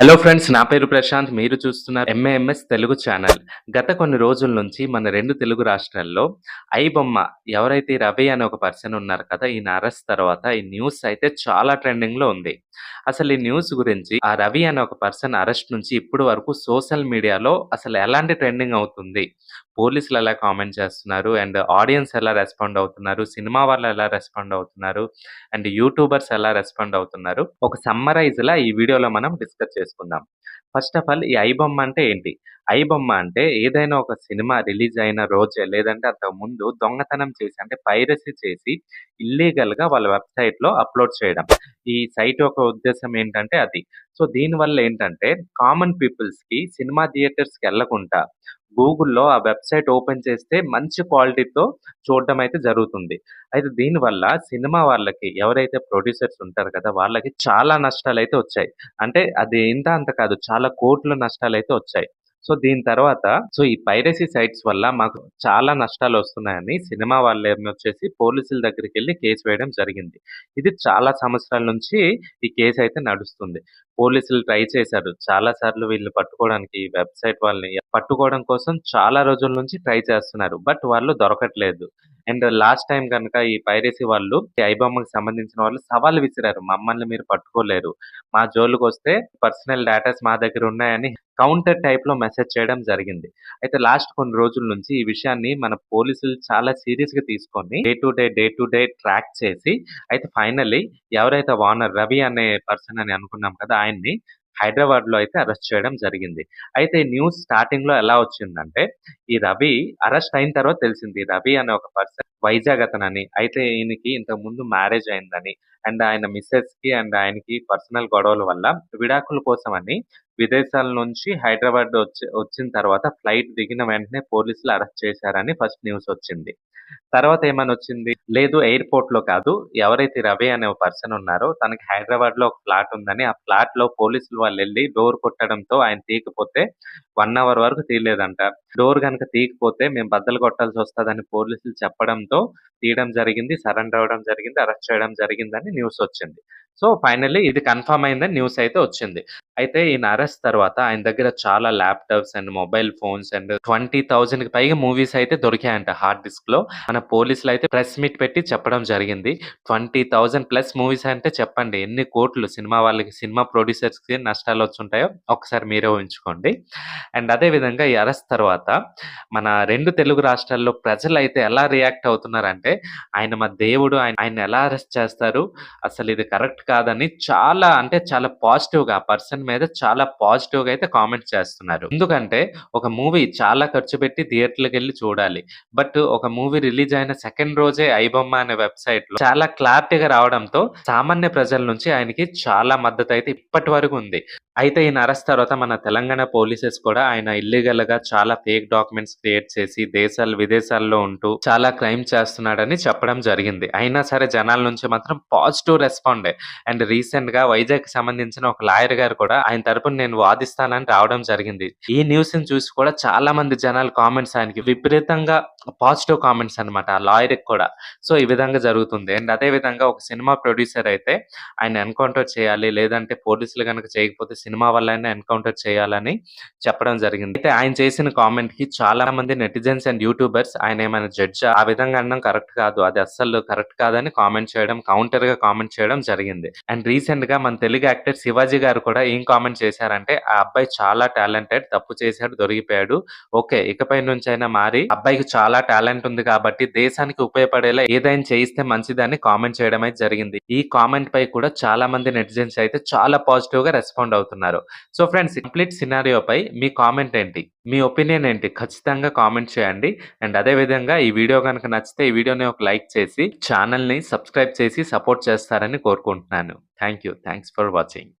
Hello friends నా పేరు ప్రశాంత్. మీరు చూస్తున్నారు ఎంఏఎంఎస్ తెలుగు ఛానల్. గత కొన్ని రోజుల నుంచి మన రెండు తెలుగు రాష్ట్రాల్లో ఐ బొమ్మ ఎవరైతే రవి అనే ఒక పర్సన్ ఉన్నారు కదా ఈయన అరెస్ట్ తర్వాత ఈ న్యూస్ అయితే చాలా ట్రెండింగ్లో ఉంది. అసలు ఈ న్యూస్ గురించి ఆ రవి అనే ఒక పర్సన్ అరెస్ట్ నుంచి ఇప్పుడు వరకు సోషల్ మీడియాలో అసలు ఎలాంటి ట్రెండింగ్ అవుతుంది? పోలీసులు ఎలా కామెంట్ చేస్తున్నారు? అండ్ ఆడియన్స్ ఎలా రెస్పాండ్ అవుతున్నారు? సినిమా వాళ్ళు ఎలా రెస్పాండ్ అవుతున్నారు? అండ్ యూట్యూబర్స్ ఎలా రెస్పాండ్ అవుతున్నారు? ఒక సమ్మరైజ్ లా ఈ వీడియోలో మనం డిస్కస్ చేసుకుందాం. ఫస్ట్ ఆఫ్ ఆల్ ఈ ఐ బొమ్మ అంటే ఏంటి? ఐ బొమ్మ అంటే ఏదైనా ఒక సినిమా రిలీజ్ అయిన రోజే లేదంటే అంతకు ముందు దొంగతనం చేసి అంటే పైరసీ చేసి ఇల్లీగల్గా వాళ్ళ వెబ్సైట్లో అప్లోడ్ చేయడం. ఈ సైట్ యొక్క ఉద్దేశం ఏంటంటే అది. సో దీని వల్ల ఏంటంటే కామన్ పీపుల్స్కి సినిమా థియేటర్స్కి వెళ్ళకుండా గూగుల్‌లో ఆ వెబ్‌సైట్ ఓపెన్ చేస్తే మంచి క్వాలిటీతో చూడడం అయితే జరుగుతుంది. అయితే దీనివల్ల సినిమా వాళ్ళకి ఎవరైతే ప్రొడ్యూసర్స్ ఉంటారు కదా! వాళ్ళకి చాలా నష్టాలైతే వచ్చాయి. అంటే అది ఇంత అంత కాదు. చాలా కోట్ల నష్టాలైతే వచ్చాయి. సో దీని తర్వాత సో ఈ పైరసీ సైట్స్ వల్ల మాకు చాలా నష్టాలు వస్తున్నాయని సినిమా వాళ్ళేమొచ్చేసి పోలీసుల వెళ్ళి కేస్ వేయడం జరిగింది. ఇది చాలా సంవత్సరాల నుంచి ఈ కేసు అయితే నడుస్తుంది. పోలీసులు ట్రై చేశారు. చాలా సార్లు వీళ్ళని పట్టుకోవడానికి వెబ్‌సైట్ వాళ్ళని పట్టుకోవడం కోసం చాలా రోజుల నుంచి ట్రై చేస్తున్నారు. బట్ వాళ్ళు దొరకట్లేదు. అండ్ లాస్ట్ టైం కనుక ఈ పైరసీ వాళ్ళు ఈ ఐబొమ్మకి సంబంధించిన వాళ్ళు సవాల్ విసిరారు. మమ్మల్ని మీరు పట్టుకోలేరు. మా జోలికొస్తే పర్సనల్ డేటాస్ మా దగ్గర ఉన్నాయని కౌంటర్ టైప్లో మెసేజ్ చేయడం జరిగింది. అయితే లాస్ట్ కొన్ని రోజుల నుంచి ఈ విషయాన్ని మన పోలీసులు చాలా సీరియస్గా తీసుకొని day to day, day to day track చేసి అయితే ఫైనల్లీ ఎవరైతే ఓనర్ రవి అనే పర్సన్ అని అనుకున్నాం కదా! ఆయన్ని హైదరాబాద్‌లో అయితే అరెస్ట్ చేయడం జరిగింది. అయితే న్యూస్ న్యూస్ స్టార్టింగ్‌లో ఎలా వచ్చిందంటే ఈ రవి అరెస్ట్ అయిన తర్వాత తెలిసింది. రవి అనే ఒక పర్సన్ వైజాగ్ అతనని. అయితే ఈయనకి ఇంతకు ముందు మ్యారేజ్ అయిందని అండ్ ఆయన మిస్సెస్కి అండ్ ఆయనకి పర్సనల్ గొడవల వల్ల విడాకుల కోసం అని విదేశాల నుంచి హైదరాబాద్ వచ్చి వచ్చిన తర్వాత ఫ్లైట్ దిగిన వెంటనే పోలీసులు అరెస్ట్ చేశారని ఫస్ట్ న్యూస్ వచ్చింది. తర్వాత ఏమని వచ్చింది లేదు ఎయిర్‌పోర్ట్‌లో కాదు. ఎవరైతే రవి అనే ఒక పర్సన్ ఉన్నారో తనకి హైదరాబాద్లో ఒక ఫ్లాట్ ఉందని ఆ ఫ్లాట్లో పోలీసులు వెళ్ళి డోర్ కొట్టడంతో ఆయన తీయకపోతే వన్ అవర్ వరకు తీయలేదంట. డోర్ కనుక తీయకపోతే మేము బద్దలు కొట్టాల్సి వస్తుందని పోలీసులు చెప్పడంతో తీయడం జరిగింది. సరెండర్ అవ్వడం జరిగింది. అరెస్ట్ చేయడం జరిగిందని న్యూస్ వచ్చింది. సో ఫైనల్లీ ఇది కన్ఫర్మ్ అయిందని న్యూస్ అయితే వచ్చింది. అయితే ఈయన అరెస్ట్ తర్వాత ఆయన దగ్గర చాలా laptops and mobile phones and 20,000కి పైగా మూవీస్ అయితే దొరికాయంట హార్డ్ డిస్క్‌లో. మన పోలీసులు అయితే ప్రెస్ మీట్ పెట్టి చెప్పడం జరిగింది. 20,000 ప్లస్ మూవీస్ అంటే చెప్పండి ఎన్ని కోట్లు సినిమా వాళ్ళకి, సినిమా ప్రొడ్యూసర్స్‌కి నష్టాలొచ్చుంటాయో ఒకసారి మీరే ఊహించుకోండి. అండ్ అదే విధంగా ఈ అరెస్ట్ తర్వాత మన రెండు తెలుగు రాష్ట్రాల్లో ప్రజలు అయితే ఎలా రియాక్ట్ అవుతున్నారంటే ఆయన మా దేవుడు ఆయన ఆయన ఎలా అరెస్ట్ చేస్తారు? అసలు ఇది కరెక్ట్ కాదని చాలా అంటే చాలా పాజిటివ్‌గా ఆ పర్సన్ మీద చాలా పాజిటివ్‌గా అయితే కామెంట్స్ చేస్తున్నారు. ఎందుకంటే ఒక మూవీ చాలా ఖర్చు పెట్టి థియేటర్‌లకెళ్ళి చూడాలి. బట్ ఒక మూవీ రిలీజ్ అయిన సెకండ్ రోజే ఐబొమ్మ అనే వెబ్సైట్లో చాలా క్లారిటీగా రావడంతో సామాన్య ప్రజల నుంచి ఆయనకి చాలా మద్దతు అయితే ఇప్పటి వరకు ఉంది. అయితే ఈయన అరెస్ట్ తర్వాత మన తెలంగాణ పోలీసెస్ కూడా ఆయన ఇల్లీగల్‌గా చాలా ఫేక్ డాక్యుమెంట్స్ క్రియేట్ చేసి దేశాలు, విదేశాల్లో ఉంటూ చాలా క్రైమ్ చేస్తున్నాడని చెప్పడం జరిగింది. అయినా సరే జనాల నుంచి మాత్రం పాజిటివ్ రెస్పాండే. అండ్ రీసెంట్గా వైజాగ్ సంబంధించిన ఒక లాయర్ గారు కూడా ఆయన తరపున నేను వాదిస్తానని రావడం జరిగింది. ఈ న్యూస్ని చూసి కూడా చాలా మంది జనాలు కామెంట్స్ ఆయనకి విపరీతంగా పాజిటివ్ కామెంట్స్ అన్నమాట. ఆ లాయర్ కూడా. సో ఈ విధంగా జరుగుతుంది. అండ్ అదే విధంగా ఒక సినిమా ప్రొడ్యూసర్ అయితే ఆయన ఎన్‌కౌంటర్ చేయాలి. లేదంటే పోలీసులు కనుక చేయకపోతే సినిమా వల్ల ఎన్‌కౌంటర్ చేయాలని చెప్పడం జరిగింది. అయితే ఆయన చేసిన కామెంట్కి చాలా మంది నెటిజన్స్ అండ్ యూట్యూబర్స్ ఆయన ఏమైనా జడ్జ్ ఆ విధంగా అనడం కరెక్ట్ కాదు. అది అస్సలు కరెక్ట్ కాదని కామెంట్ చేయడం, కౌంటర్గా కామెంట్ చేయడం జరిగింది. అండ్ రీసెంట్గా మన తెలుగు యాక్టర్ శివాజీ గారు కూడా ఏం కామెంట్ చేశారంటే ఆ అబ్బాయి చాలా టాలెంటెడ్. తప్పు చేశాడు, దొరికిపోయాడు. ఓకే. ఇకపై నుంచైనా మారి అబ్బాయికి చాలా టాలెంట్ ఉంది కాబట్టి దేశానికి ఉపయోగపడేలా ఏదైనా చేయిస్తే మంచిదని కామెంట్ చేయడం అయితే జరిగింది. ఈ కామెంట్ పై కూడా చాలా మంది నెటిజన్స్ అయితే చాలా పాజిటివ్గా రెస్పాండ్ అవుతున్నారు. సో ఫ్రెండ్స్ కంప్లీట్ సినారియో పై మీ కామెంట్ ఏంటి? మీ ఒపీనియన్ ఏంటి? ఖచ్చితంగా కామెంట్ చేయండి. అండ్ అదే విధంగా ఈ వీడియో కనుక నచ్చితే ఈ వీడియోని ఒక లైక్ చేసి ఛానల్ని సబ్స్క్రైబ్ చేసి సపోర్ట్ చేస్తారని కోరుకుంటున్నాను. Thank you. Thanks for watching.